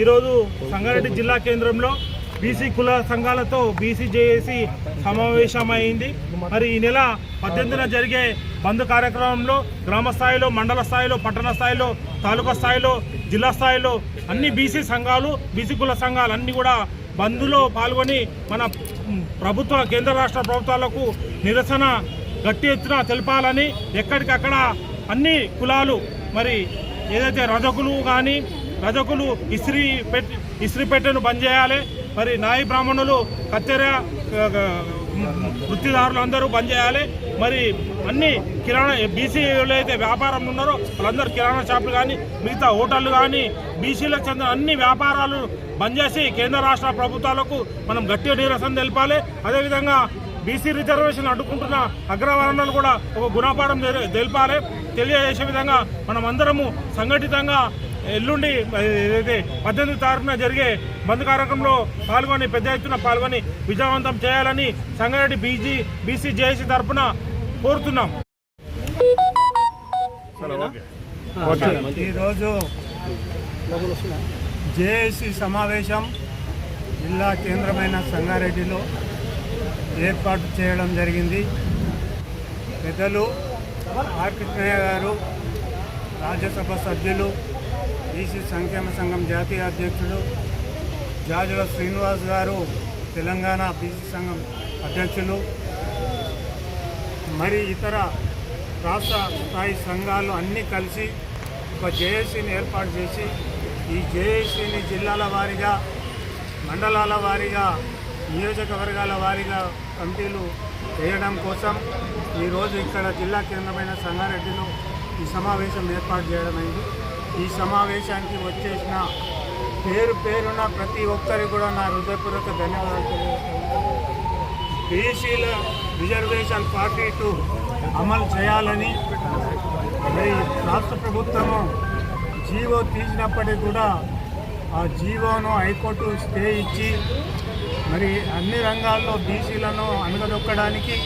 ఈరోజు సంగారెడ్డి జిల్లా కేంద్రంలో బీసీ కుల సంఘాలతో బీసీ జేఏసీ సమావేశమైంది. మరి ఈ నెల పద్దెనిమిదిన జరిగే బంద్ కార్యక్రమంలో గ్రామ స్థాయిలో మండల స్థాయిలో పట్టణ స్థాయిలో తాలూకా స్థాయిలో జిల్లా స్థాయిలో అన్ని బీసీ సంఘాలు బీసీ కుల సంఘాలు అన్నీ కూడా బంద్లో పాల్గొని మన ప్రభుత్వ కేంద్ర రాష్ట్ర ప్రభుత్వాలకు నిరసన గట్టి ఎత్తున తెలపాలని ఎక్కడికక్కడ అన్ని కులాలు మరి ఏదైతే రజకులు కానీ రజకులు ఇస్త్రీ పెట్టి ఇస్త్రీ పెట్టెను బంద్ చేయాలి. మరి నాయి బ్రాహ్మణులు కత్తెర వృత్తిదారులు అందరూ బంద్ చేయాలి. మరి అన్ని కిరాణా బీసీలు అయితే వ్యాపారం ఉన్నారో వాళ్ళందరూ కిరాణా షాపులు కానీ మిగతా హోటళ్ళు కానీ బీసీలకు చెందిన అన్ని వ్యాపారాలు బంద్ చేసి కేంద్ర రాష్ట్ర ప్రభుత్వాలకు మనం గట్టిగా నిరసన తెలిపాలి. అదేవిధంగా బీసీ రిజర్వేషన్ అడ్డుకుంటున్న అగ్రవర్ణాలు కూడా ఒక గుణపాఠం తెలిపాలి. తెలియజేసే విధంగా మనం అందరము సంఘటితంగా ఎల్లుండి ఏదైతే పద్దెనిమిది తారీఖున జరిగే బంద్ కార్యక్రమంలో పాల్గొని పెద్ద ఎత్తున పాల్గొని విజయవంతం చేయాలని సంగారెడ్డి బీజీ బీసీ జేఏసీ తరఫున కోరుతున్నాం. ఈరోజు జేఏసీ సమావేశం జిల్లా కేంద్రమైన సంగారెడ్డిలో ఏర్పాటు చేయడం జరిగింది. పెద్దలు ఆర్ కృష్ణయ్య గారు రాజ్యసభ సభ్యులు బీసీ సంక్షేమ సంఘం జాతీయ అధ్యక్షుడు జాజుల శ్రీనివాస్ గారు తెలంగాణ బీసీ సంఘం అధ్యక్షులు మరి ఇతర రాష్ట్ర స్థాయి సంఘాలు అన్నీ కలిసి ఒక జేఏసీని ఏర్పాటు చేసి ఈ జేఏసీని జిల్లాల వారీగా మండలాల వారీగా నియోజకవర్గాల వారీగా కమిటీలు వేయడం కోసం ఈరోజు ఇక్కడ జిల్లా కేంద్రమైన సంగారెడ్డిలో ఈ సమావేశం ఏర్పాటు చేయడమైంది. ఈ సమావేశానికి వచ్చేసిన పేరు పేరున ప్రతి ఒక్కరికి కూడా నా హృదయపూర్వక ధన్యవాదాలు బీసీల రిజర్వేషన్ ఫార్టీ టూ అమలు చేయాలని మరి రాష్ట్ర ప్రభుత్వము జీవో తీసినప్పటికీ కూడా ఆ జీవోను హైకోర్టు స్టే ఇచ్చి మరి అన్ని రంగాల్లో బీసీలను అణగదొక్కడానికి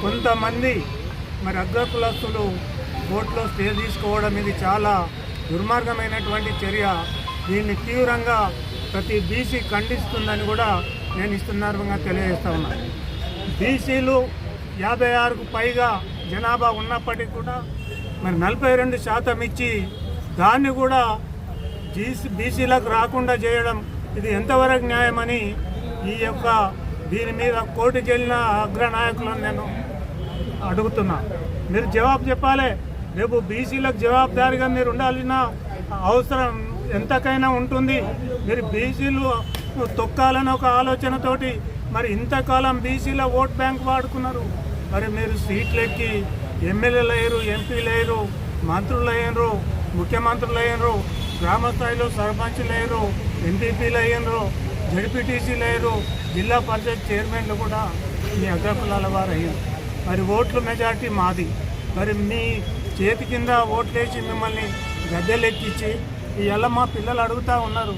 కొంతమంది మరి అగ్రకులస్తులు కోర్టులో స్టే తీసుకోవడం ఇది చాలా దుర్మార్గమైనటువంటి చర్య దీన్ని తీవ్రంగా ప్రతి బీసీ ఖండిస్తుందని కూడా నేను ఈ తెలియజేస్తా ఉన్నాను బీసీలు యాభై ఆరుకు పైగా జనాభా ఉన్నప్పటికీ కూడా మరి నలభై రెండు శాతం ఇచ్చి దాన్ని కూడా జీసీ బీసీలకు రాకుండా చేయడం ఇది ఎంతవరకు న్యాయమని ఈ యొక్క దీని మీద కోటి చెల్లిన అగ్ర అగ్రనాయకులను నేను అడుగుతున్నా. మీరు జవాబు చెప్పాలి. రేపు బీసీలకు జవాబుదారిగా మీరు ఉండాల్సిన అవసరం ఎంతకైనా ఉంటుంది. మీరు బీసీలు తొక్కాలని ఒక ఆలోచనతోటి మరి ఇంతకాలం బీసీల ఓట్ బ్యాంక్ వాడుకున్నారు. మరి మీరు సీట్లు ఎక్కి ఎమ్మెల్యేలు అయ్యారు ఎంపీలు అయ్యారు మంత్రులు అయ్యారు ముఖ్యమంత్రులు అయ్యారు గ్రామ స్థాయిలో సర్పంచ్లు అయ్యారు ఎంపీపీలు అయ్యారు జడ్పీటీసీలు అయ్యారు జిల్లా పరిషత్ చైర్మన్లు కూడా మీ అగ్రకులాల వారు అయ్యారు మరి ఓట్లు మెజార్టీ మాది. మరి మీ చేతి కింద ఓట్లేసి మిమ్మల్ని గద్దెలెక్కించి ఇవాళ మా పిల్లలు అడుగుతూ ఉన్నారు.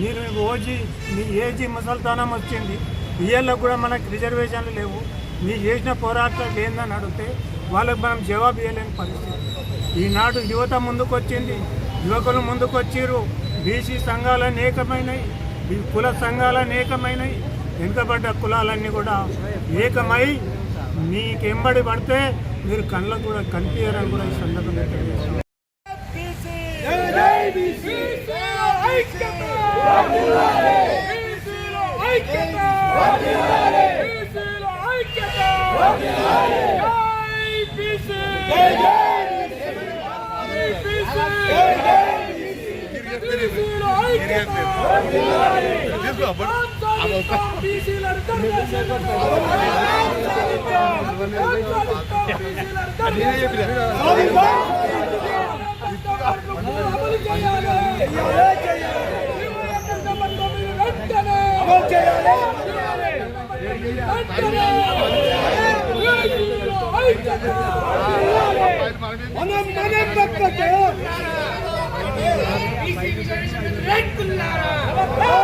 మీరు ఓజీ మీ ఏజీ ముసల్తానం వచ్చింది. ఇయర్లో కూడా మనకు రిజర్వేషన్లు లేవు. మీరు చేసిన పోరాటాలు ఏందని అడిగితే వాళ్ళకి మనం జవాబు ఇవ్వలేని పరిస్థితి. ఈనాడు యువత ముందుకొచ్చింది. యువకులు ముందుకొచ్చిర్రు. బీసీ సంఘాలు అనేకమైనవి ఈ కుల సంఘాలు అనేకమైనవి వెనుకబడ్డ కులాలన్నీ కూడా ఏకమై నీకెంబడి పడితే మీరు కళ్ళకు కూడా కనిపించారని కూడా ఈ సందర్భంగా తెలియజేస్తున్నాను Pakistan! చేస్తా ఒక ఐదు